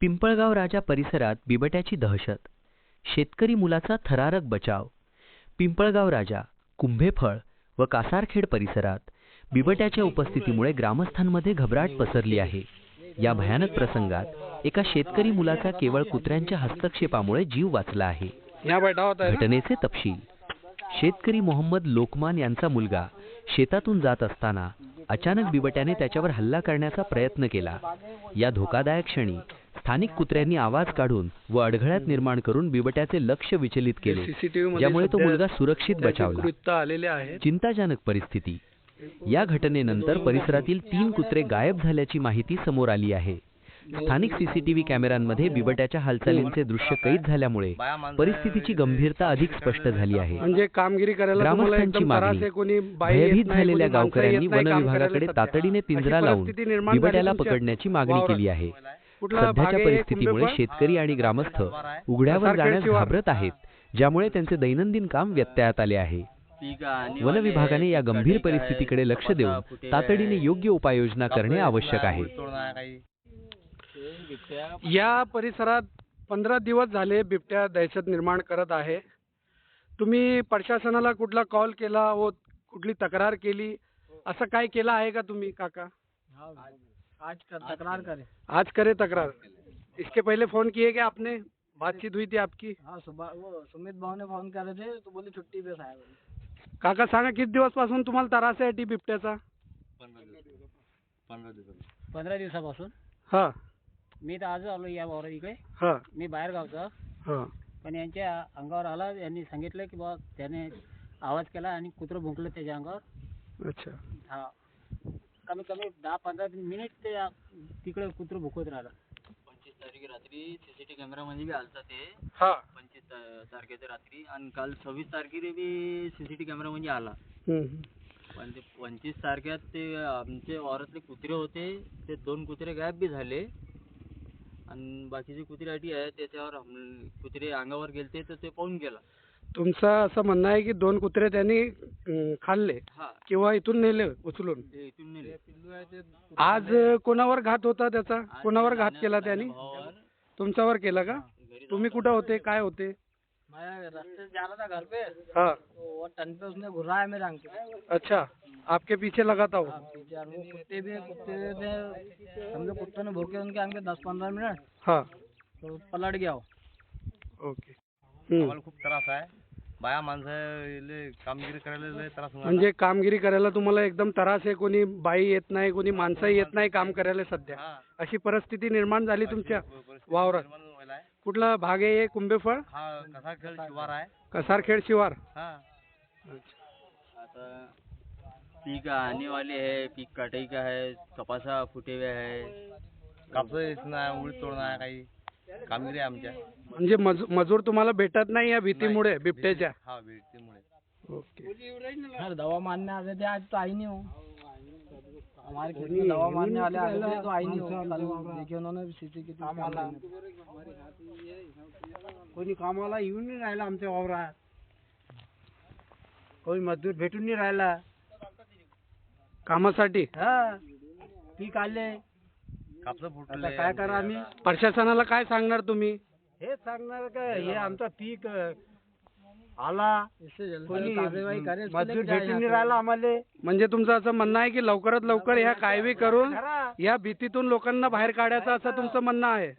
पिंपळगाव राजा परिसरात बिबट्याची दहशत. शेतकरी मुलाचा थरारक बचाव. पिंपळगाव राजा कुंभेफळ व कासारखेड परिसरात बिबट्याच्या उपस्थितीमुळे ग्रामस्थांमध्ये घबराट पसरली आहे. या भयानक प्रसंगात एका शेतकरी मुलाचा केवळ कुत्र्यांच्या हस्तक्षेपामुळे जीव वाचला आहे? घटनेचे तपशील. शेतकरी मोहम्मद लोकमान यांचा मुलगा शेतातून जात असताना अचानक बिबट्याने त्याच्यावर हल्ला करण्याचा प्रयत्न केला. या धोकादायक क्षणी स्थानिक कुत्र्यांनी आवाज काढून व अडगळ्यात निर्माण करून बिबट्याचे लक्ष विचलित केले. ज्यामुळे तो मुलगा सुरक्षित बचावला. चिंताजनक परिस्थिती. या घटनेनंतर परिसरातील तीन कुत्रे गायब झाल्याची माहिती समोर आली आहे. स्थानिक सीसीटीव्ही कॅमेऱ्यांमध्ये बिबट्याच्या हालचालींचे दृश्य कैद झाल्यामुळे परिस्थितीची गंभीरता अधिक स्पष्ट झाली आहे. म्हणजे कामगिरी करायला मागणी. भयभीत झालेल्या गावकऱ्यांनी वन विभागाकडे. तातडीने पिंजरा लावून बिबट्याला पकडण्याची मागणी. केली आहे. सध्याच्या परिस्थितीमुळे? शेतकरी आणि ग्रामस्थ उघड्यावर जाण्यास. घाबरत आहेत ज्यामुळे त्यांचे दैनंदिन काम व्यत्ययात आले आहे. वन विभागाने या गंभीर परिस्थितीकडे लक्ष देऊन तातडीने योग्य उपाययोजना करणे आवश्यक आहे. या परिसरात पंधरा दिवस झाले बिबट्या दहशत निर्माण करत आहे. तुम्ही प्रशासनाला कुठला कॉल केला? व कुठली तक्रार केली? असं काय केलं आहे का तुम्ही काका? आज कर, तकरार करे। आज करे तक्रार। इसके पहले फ़ोन किए क्या आपने? बातचीत हुई थी आपकी? हाँ सुबह वो सुमित भाव ने फ़ोन करे थे तो बोले छुट्टी पे साहेब। काका सांगा किती दिवस पासून तुम्हाला त्रास आहे टी बिबट्याचा? पंधरा दिवसापासून. हा. मी तर आज आलो या वावरा इकडे. हा. मी बाहेर गावचा. हा. पण यांच्या अंगावर आला यांनी सांगितलं की बा त्याने आवाज़ केला आणि कुत्रं भुंकलं त्याच्या अंगावर. अच्छा. हा. कमी कमी दहा पंधरा मिनिट ते आ- तिकडे कुत्रं भुकत राहिलं पंचवीस तारखे रात्री सीसीटीव्ही कॅमेरामध्ये बी आलता ते. हा. पंचवीस ता- तारखेच्या रात्री. आणि काल सव्वीस तारखेला बी सीसीटीव्ही कॅमेरामध्ये आला. हम्म. पण ते पंचवीस तारखेत ते आमचे वावरातले कुत्रे होते. ते दोन कुत्रे गायब बी झाले. आणि बाकीचे कुत्रे अटी आहे त्याच्यावर हम- कुत्रे अंगावर गेलते तर ते पाहून गेला. तुमचं असं म्हणणं आहे की दोन कुत्रे त्यांनी अं, खाल्ले हा. किंवा इथून नेले उचलून. ते इथून नेले. आज कोणावर घात होता त्याचा? कोणावर घात केला त्यांनी? तुमच्यावर केला का? तुम्ही कुठं होते? काय होते? मैं रास्ते से जा रहा था घर पे. हाँ. तो वो टन पे उसने घुरा मेरे अंक पे. अच्छा. आपके पीछे लगा था वो? हाँ, पीछे और वो कुत्ते भी कुत्ते ने हम लोग कुत्तों ने भूखे उनके अंक पे दस पंद्रह मिनट हाँ. तो पलट गया वो। ओके. हम्म. आम्हाला खूप त्रास आहे बाया माणसं कामगिरी करायला लय त्रास होणार म्हणजे कामगिरी करायला तुम्हाला एकदम त्रास आहे कोणी बाई येत नाही कोणी माणसं येत नाही काम करायला सध्या. हा. अशी परिस्थिती निर्माण झाली तुमच्या परिस्थिती वावरात. निर्माण व्हायला आहे. कुठला भाग आहे हे? कुंभेफळ? हा कसा खेळ शिवार आहे. कसारखेड शिवार. हा. आता पीक आने वाले है पीक कटाई का है कपासा फुटे हुए है कापस इसना है उडीद तोडणं आहे काही कामगिरी आहे आमच्या. म्हणजे मजू मजूर तुम्हाला भेटत नाही या भीतीमुळे बिबट्याच्या? हा ओके. दवा मारने आते थे आज तो आई नहीं हो. हमारे खेत में दवा मारने वाले आते थे तो आई नहीं हो. कल देखे उन्होंने सीसी की कोणी कामाला येऊन नाही राहिला आमच्या वावरात. कोणी मजदूर भेटून नाही राहिला. कामासाठी? हा. पीक आले. कापस आता फुटले काय करा आम्ही? प्रशासनाला काय सांगणार तुम्ही? हेच सांगणार का? हे आमचा पीक आला. कोणी कार्यवाही करेल मजदूर भेटून नाही राहिला आम्हाला. म्हणजे तुमचं असं म्हणणं आहे की लवकरात लवकर ह्या कायवी करून या भीतीतून लोकांना बाहेर काढायचं असं तुमचं म्हणणं आहे?